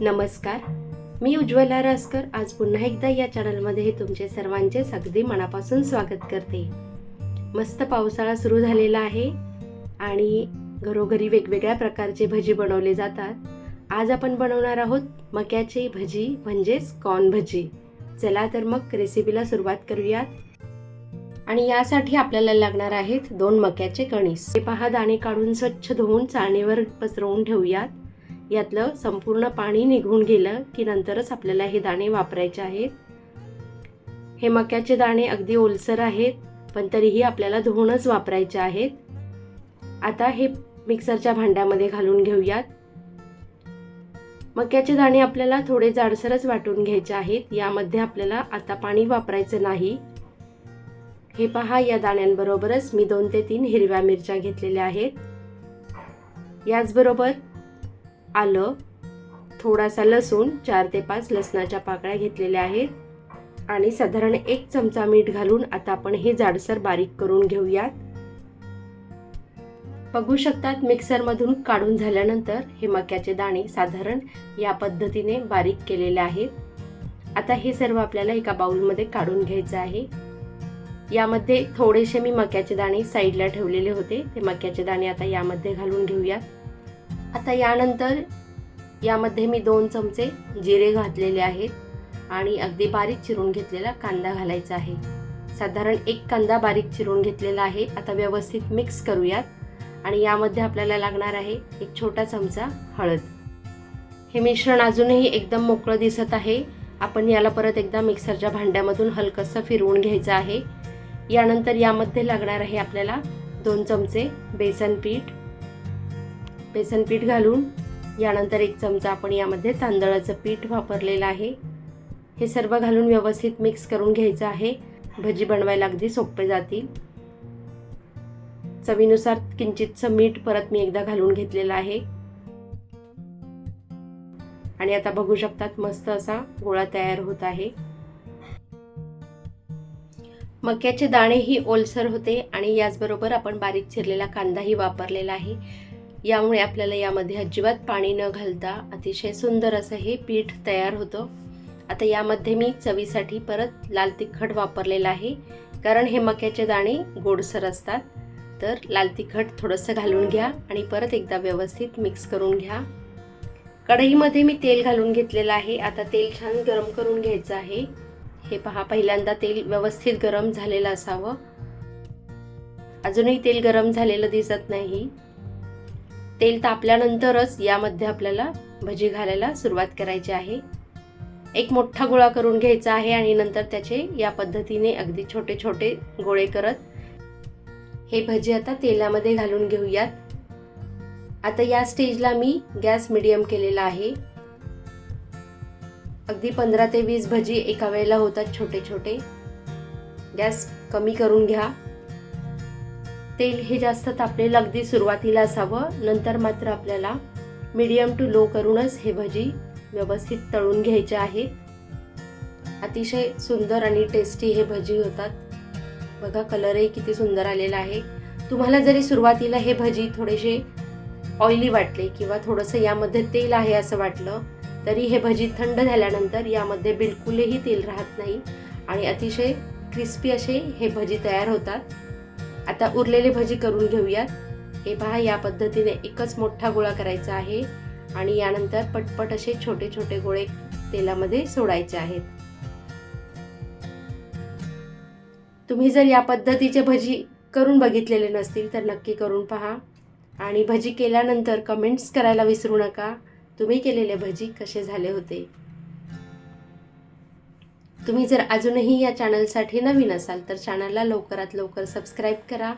नमस्कार. मी उज्ज्वला रासकर आज पुन्हा एकदा या चॅनलमध्ये तुमचे सर्वांचेच अगदी मनापासून स्वागत करते. मस्त पावसाळा सुरू झालेला आहे आणि घरोघरी वेगवेगळ्या प्रकारचे भजी बनवले जातात. आज आपण बनवणार आहोत मक्याची भजी म्हणजेच कॉर्न भजी. चला तर मग रेसिपीला सुरुवात करूयात. आणि यासाठी आपल्याला लागणार आहेत दोन मक्याचे कणीस. हे पहा दाणे काढून स्वच्छ धुवून चाळणीवर पसरवून ठेवूयात. यातलं संपूर्ण पाणी निघून गेलं की नंतरच आपल्याला हे दाणे वापरायचे आहेत. हे मक्याचे दाणे अगदी ओलसर आहेत पण तरीही आपल्याला धुवूनच वापरायचे आहेत. आता हे मिक्सरच्या भांड्यामध्ये घालून घेऊयात. मक्याचे दाणे आपल्याला थोडे जाडसरच वाटून घ्यायचे आहेत यामध्ये आपल्याला आता पाणी वापरायचं नाही. हे पहा या दाण्यांबरोबरच मी दोन ते तीन हिरव्या मिरच्या घेतलेल्या आहेत. याचबरोबर आलं. थोडासा लसूण चार ते पाच लसणाच्या पाकळ्या घेतलेल्या आहेत. आणि साधारण एक चमचा मीठ घालून आता आपण हे जाडसर बारीक करून घेऊयात. बघू शकतात मिक्सरमधून काढून झाल्यानंतर हे मक्याचे दाणे साधारण या पद्धतीने बारीक केलेले आहेत. आता हे सर्व आपल्याला एका बाउलमध्ये काढून घ्यायचं आहे. यामध्ये थोडेसे मी मक्याचे दाणे साईडला ठेवलेले होते. ते मक्याचे दाणे आता यामध्ये घालून घेऊयात. आता यानंतर यामध्ये मी दोन चमचे जिरे घातलेले आहेत आणि अगदी बारीक चिरून घेतलेला कांदा घालायचा आहे. साधारण एक कांदा बारीक चिरून घेतलेला आहे. आता व्यवस्थित मिक्स करूयात आणि यामध्ये आपल्याला लागणार आहे एक छोटा चमचा हळद. हे मिश्रण अजूनही एकदम मोकळं दिसत आहे. आपण याला परत एकदा मिक्सरच्या भांड्यामधून हलकंसं फिरवून घ्यायचं आहे. यानंतर यामध्ये लागणार आहे आपल्याला दोन चमचे बेसन पीठ बेसन पीठ घालून यानंतर एक चमचा आपण यामध्ये तांदळाचं पीठ वापरलेलं आहे. हे सर्व घालून व्यवस्थित मिक्स करून घ्यायचं आहे. भजी बनवायला अगदी सोपे जातील. चवीनुसार किंचितचं मीठ परत मी एकदा घालून घेतलेलं आहे. आणि आता बघू शकतात मस्त असा गोळा तयार होत आहे. मक्याचे दाणेही ओलसर होते आणि याचबरोबर आपण बारीक चिरलेला कांदाही वापरलेला आहे. यामुळे आपल्याला यामध्ये अजिबात पाणी न घालता अतिशय सुंदर असं हे पीठ तयार होतं. आता यामध्ये मी चवीसाठी परत लाल तिखट वापरलेलं आहे. कारण हे मक्याचे दाणे गोडसर असतात. तर लाल तिखट थोडंसं घालून घ्या आणि परत एकदा व्यवस्थित मिक्स करून घ्या. कढईमध्ये मी तेल घालून घेतलेलं आहे. आता तेल छान गरम करून घ्यायचं आहे. हे पहा पहिल्यांदा तेल व्यवस्थित गरम झालेलं असावं. अजूनही तेल गरम झालेलं दिसत नाही. तेल तापल्यानंतरच यामध्ये आपल्याला भजी घालायला सुरुवात करायची आहे. एक मोठा गोळा करून घ्यायचा आहे आणि नंतर त्याचे या पद्धतीने अगदी छोटे छोटे गोळे करत हे भजी आता तेलामध्ये घालून घेऊयात. आता या स्टेजला मी गॅस मिडियम केलेला आहे. अगदी पंधरा ते वीस भजी एका वेळेला होतात छोटे छोटे. गॅस कमी करून घ्या. तेल हे जास्त तापलेलं अगदी सुरुवातीला असावं. नंतर मात्र आपल्याला मीडियम टू लो करूनच हे भजी व्यवस्थित तळून घ्यायचे आहेत अतिशय सुंदर आणि टेस्टी हे भजी होतात. बघा कलरही किती सुंदर आलेला आहे. तुम्हाला जरी सुरुवातीला हे भजी थोडेसे ऑइली वाटले किंवा थोडंसं यामध्ये तेल आहे असं वाटलं तरी हे भजी थंड झाल्यानंतर यामध्ये बिलकुलही तेल राहत नाही आणि अतिशय क्रिस्पी असे हे भजी तयार होतात. आता उरलेले भजी करून घेऊयात. हे पहा या पद्धतीने एकच मोठा गोळा करायचा आहे. आणि यानंतर पटपट असे छोटे छोटे गोळे तेलामध्ये सोडायचे आहेत. तुम्ही जर या पद्धतीचे भजी करून बघितलेले नसतील तर नक्की करून पहा. आणि भजी केल्यानंतर कमेंट्स करायला विसरू नका. तुम्ही केलेले भजी कसे झाले होते? तुम्ही जर अजूनही या चॅनलसाठी नवीन असाल तर चॅनलला लवकरात लवकर सबस्क्राईब करा.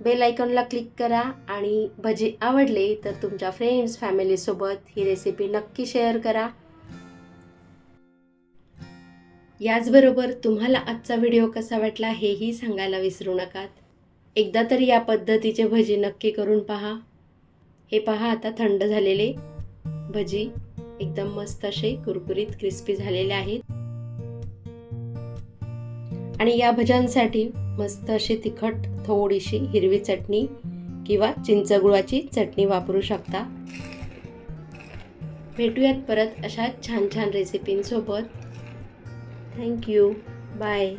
बेल आयकॉनला क्लिक करा आणि भजी आवडले तर तुमच्या फ्रेंड्स फॅमिलीसोबत ही रेसिपी नक्की शेअर करा. याचबरोबर तुम्हाला आजचा व्हिडिओ कसा वाटला हेही सांगायला विसरू नका एकदा तरी या पद्धतीचे भजी नक्की करून पहा. हे पहा आता थंड झालेले भजी. एकदम मस्त असे कुरकुरीत क्रिस्पी झालेले आहेत. आणि या भज्यांसाठी मस्त अशी तिखट थोडीशी हिरवी चटणी किंवा चिंचगुळाची चटणी वापरू शकता. भेटूयात परत अशा छान छान रेसिपींसोबत थँक्यू बाय